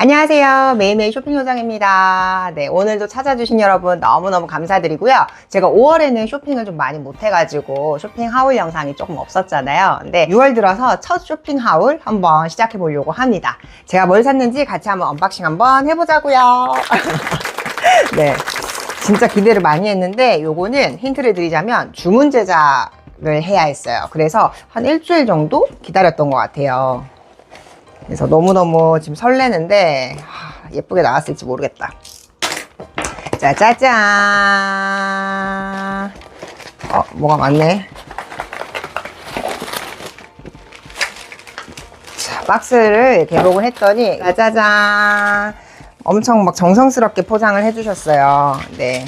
안녕하세요. 매일매일 쇼핑 요정입니다. 네, 오늘도 찾아주신 여러분 너무너무 감사드리고요. 제가 5월에는 쇼핑을 좀 많이 못해가지고 쇼핑 하울 영상이 조금 없었잖아요. 근데 6월 들어서 첫 쇼핑 하울 한번 시작해 보려고 합니다. 제가 뭘 샀는지 같이 한번 언박싱 한번 해보자고요. 네. 진짜 기대를 많이 했는데 요거는 힌트를 드리자면 주문 제작 을 해야 했어요. 그래서 한 일주일 정도 기다렸던 것 같아요. 그래서 너무너무 지금 설레는데 하, 예쁘게 나왔을지 모르겠다. 짜자잔. 어, 뭐가 많네. 자, 박스를 개봉을 했더니 짜자잔. 엄청 막 정성스럽게 포장을 해주셨어요. 네.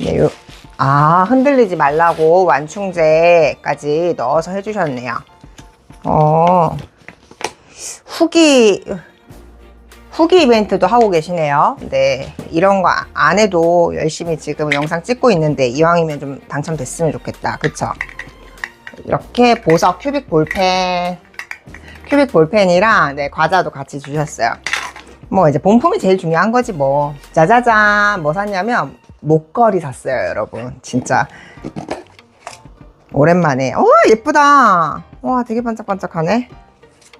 네, 요, 아, 흔들리지 말라고 완충제까지 넣어서 해주셨네요. 어, 후기, 후기 이벤트도 하고 계시네요. 네. 이런 거 안 해도 열심히 지금 영상 찍고 있는데 이왕이면 좀 당첨됐으면 좋겠다. 그쵸? 이렇게 보석 큐빅 볼펜, 큐빅 볼펜이랑 네, 과자도 같이 주셨어요. 뭐 이제 본품이 제일 중요한 거지 뭐. 짜자잔. 뭐 샀냐면 목걸이 샀어요, 여러분. 진짜. 오랜만에. 어, 예쁘다. 와, 되게 반짝반짝하네.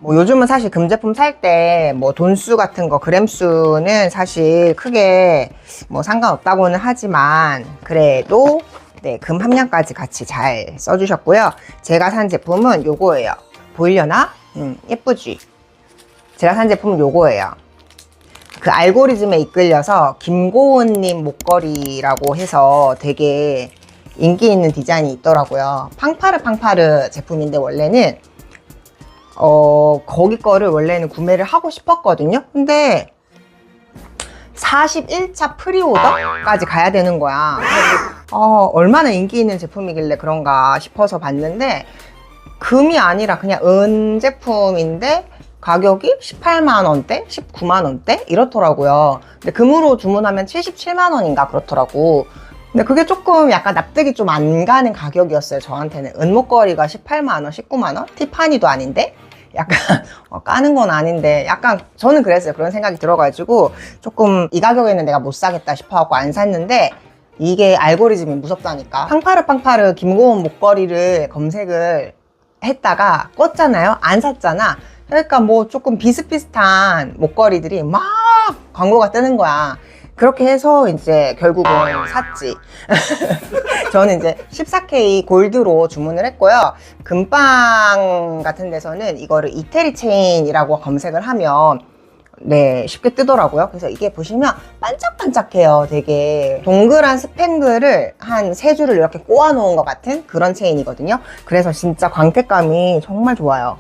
뭐 요즘은 사실 금제품 살 때 뭐 돈수 같은 거 그램수는 사실 크게 뭐 상관없다고는 하지만 그래도 네, 금 함량까지 같이 잘 써주셨고요. 제가 산 제품은 요거예요. 보이려나? 음, 예쁘지? 제가 산 제품은 요거예요. 그 알고리즘에 이끌려서 김고은님 목걸이라고 해서 되게 인기 있는 디자인이 있더라고요. 팡파르 팡파르 제품인데 원래는 어 거기 거를 원래는 구매를 하고 싶었거든요. 근데 41차 프리오더까지 가야 되는 거야. 어, 얼마나 인기 있는 제품이길래 그런가 싶어서 봤는데 금이 아니라 그냥 은 제품인데 가격이 18만 원대, 19만 원대 이렇더라고요. 근데 금으로 주문하면 77만 원인가 그렇더라고. 근데 그게 조금 약간 납득이 좀 안 가는 가격이었어요. 저한테는 은목걸이가 18만 원, 19만 원, 티파니도 아닌데 약간 어, 까는 건 아닌데 약간 저는 그랬어요. 그런 생각이 들어가지고 조금 이 가격에는 내가 못 사겠다 싶어갖고 안 샀는데 이게 알고리즘이 무섭다니까. 팡파르 팡파르 김고은 목걸이를 검색을 했다가 껐잖아요. 안 샀잖아. 그러니까 뭐 조금 비슷비슷한 목걸이들이 막 광고가 뜨는 거야. 그렇게 해서 이제 결국은 샀지. 저는 이제 14K 골드로 주문을 했고요. 금빵 같은 데서는 이거를 이태리 체인이라고 검색을 하면 네, 쉽게 뜨더라고요. 그래서 이게 보시면 반짝반짝해요. 되게 동그란 스팽글을 한 세 줄을 이렇게 꼬아 놓은 것 같은 그런 체인이거든요. 그래서 진짜 광택감이 정말 좋아요.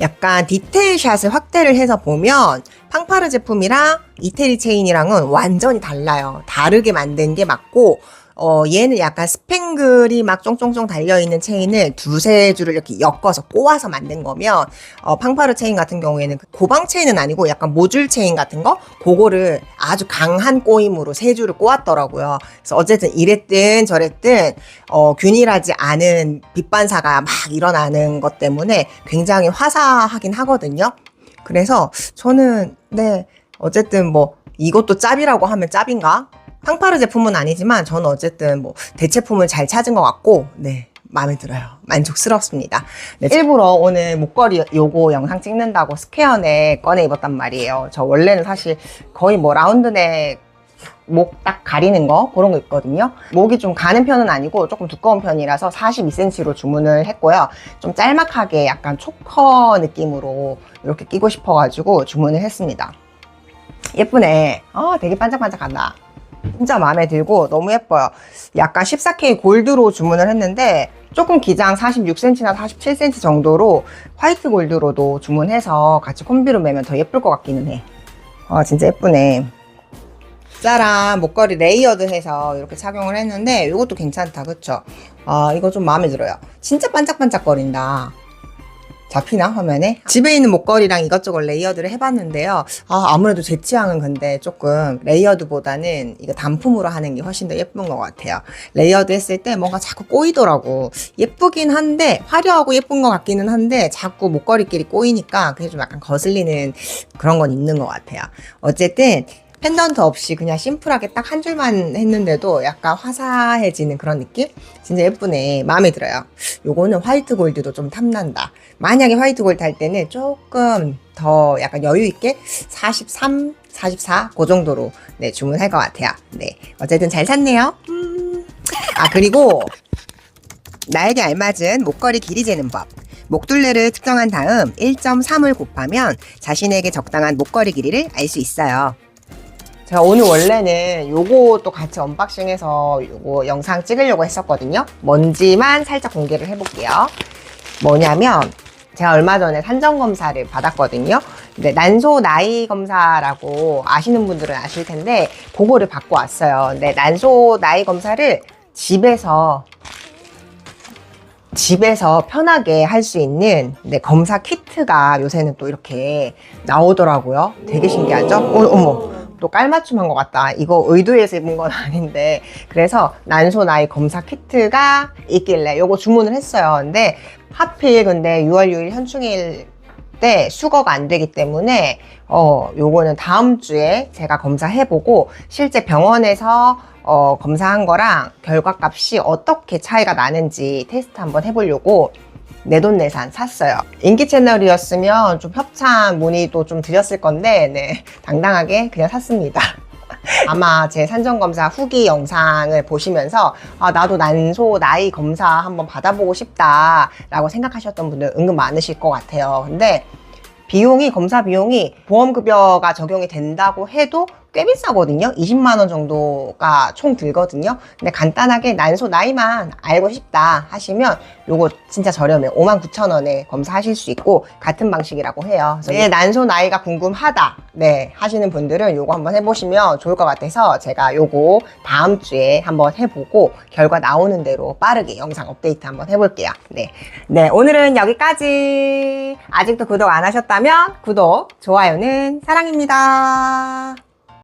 약간 디테일 샷을 확대를 해서 보면 팡파르 제품이랑 이태리 체인이랑은 완전히 달라요. 다르게 만든 게 맞고 어, 얘는 약간 스팽글이 막 쫑쫑쫑 달려있는 체인을 두세 줄을 이렇게 엮어서 꼬아서 만든 거면, 어, 팡파르 체인 같은 경우에는 그 고방 체인은 아니고 약간 모줄 체인 같은 거? 그거를 아주 강한 꼬임으로 세 줄을 꼬았더라고요. 그래서 어쨌든 이랬든 저랬든, 어, 균일하지 않은 빛반사가 막 일어나는 것 때문에 굉장히 화사하긴 하거든요. 그래서 저는, 네, 어쨌든 뭐, 이것도 짭이라고 하면 짭인가? 팡파르 제품은 아니지만 저는 어쨌든 뭐 대체품을 잘 찾은 것 같고 네 마음에 들어요. 만족스럽습니다. 네, 일부러 오늘 목걸이 요거 영상 찍는다고 스퀘어넥 꺼내 입었단 말이에요. 저 원래는 사실 거의 뭐 라운드넥 목 딱 가리는 거 그런 거 있거든요. 목이 좀 가는 편은 아니고 조금 두꺼운 편이라서 42cm로 주문을 했고요. 좀 짤막하게 약간 초커 느낌으로 이렇게 끼고 싶어 가지고 주문을 했습니다 예쁘네 아 되게 반짝반짝한다 진짜 마음에 들고 너무 예뻐요. 약간 14K 골드로 주문을 했는데 조금 기장 46cm나 47cm 정도로 화이트 골드로도 주문해서 같이 콤비로 매면 더 예쁠 것 같기는 해. 아 진짜 예쁘네. 짜란 목걸이 레이어드 해서 이렇게 착용을 했는데 이것도 괜찮다 그쵸? 아 이거 좀 마음에 들어요. 진짜 반짝반짝 거린다. 잡히나 화면에? 집에 있는 목걸이랑 이것저것 레이어드를 해봤는데요. 아, 아무래도 제 취향은 근데 조금 레이어드보다는 이거 단품으로 하는 게 훨씬 더 예쁜 것 같아요. 레이어드 했을 때 뭔가 자꾸 꼬이더라고. 예쁘긴 한데 화려하고 예쁜 것 같기는 한데 자꾸 목걸이끼리 꼬이니까 그게 좀 약간 거슬리는 그런 건 있는 것 같아요. 어쨌든 펜던트 없이 그냥 심플하게 딱 한 줄만 했는데도 약간 화사해지는 그런 느낌? 진짜 예쁘네. 마음에 들어요. 요거는 화이트 골드도 좀 탐난다. 만약에 화이트 골드 할 때는 조금 더 약간 여유 있게 43, 44, 그 정도로 네, 주문할 것 같아요. 네. 어쨌든 잘 샀네요. 음. 아, 그리고 나에게 알맞은 목걸이 길이 재는 법. 목둘레를 측정한 다음 1.3을 곱하면 자신에게 적당한 목걸이 길이를 알 수 있어요. 제가 오늘 원래는 요것도 같이 언박싱해서 요거 영상 찍으려고 했었거든요. 뭔지만 살짝 공개를 해볼게요. 뭐냐면 제가 얼마 전에 산정 검사를 받았거든요. 근데 난소 나이 검사라고 아시는 분들은 아실 텐데 그거를 받고 왔어요. 근데 난소 나이 검사를 집에서 집에서 편하게 할 수 있는 네, 검사 키트가 요새는 또 이렇게 나오더라고요. 되게 신기하죠? 어, 어머. 또 깔맞춤한 것 같다. 이거 의도해서 입은 건 아닌데. 그래서 난소 나이 검사 키트가 있길래 요거 주문을 했어요. 근데 하필 근데 6월 6일 현충일 때 수거가 안 되기 때문에 어 요거는 다음 주에 제가 검사해보고 실제 병원에서 어 검사한 거랑 결과값이 어떻게 차이가 나는지 테스트 한번 해보려고 내돈내산 샀어요. 인기 채널이었으면 좀 협찬 문의도 좀 드렸을 건데, 네, 당당하게 그냥 샀습니다. 아마 제 산정검사 후기 영상을 보시면서 아, 나도 난소 나이 검사 한번 받아보고 싶다라고 생각하셨던 분들 은근 많으실 것 같아요. 근데 비용이 검사 비용이 보험급여가 적용이 된다고 해도 꽤 비싸거든요. 20만 원 정도가 총 들거든요. 근데 간단하게 난소 나이만 알고 싶다 하시면 요거 진짜 저렴해요. 5만 9천 원에 검사하실 수 있고 같은 방식이라고 해요. 그래서 내 난소 나이가 궁금하다 네 하시는 분들은 요거 한번 해보시면 좋을 것 같아서 제가 요거 다음 주에 한번 해보고 결과 나오는 대로 빠르게 영상 업데이트 한번 해볼게요. 네, 네 오늘은 여기까지. 아직도 구독 안 하셨다면 구독, 좋아요는 사랑입니다.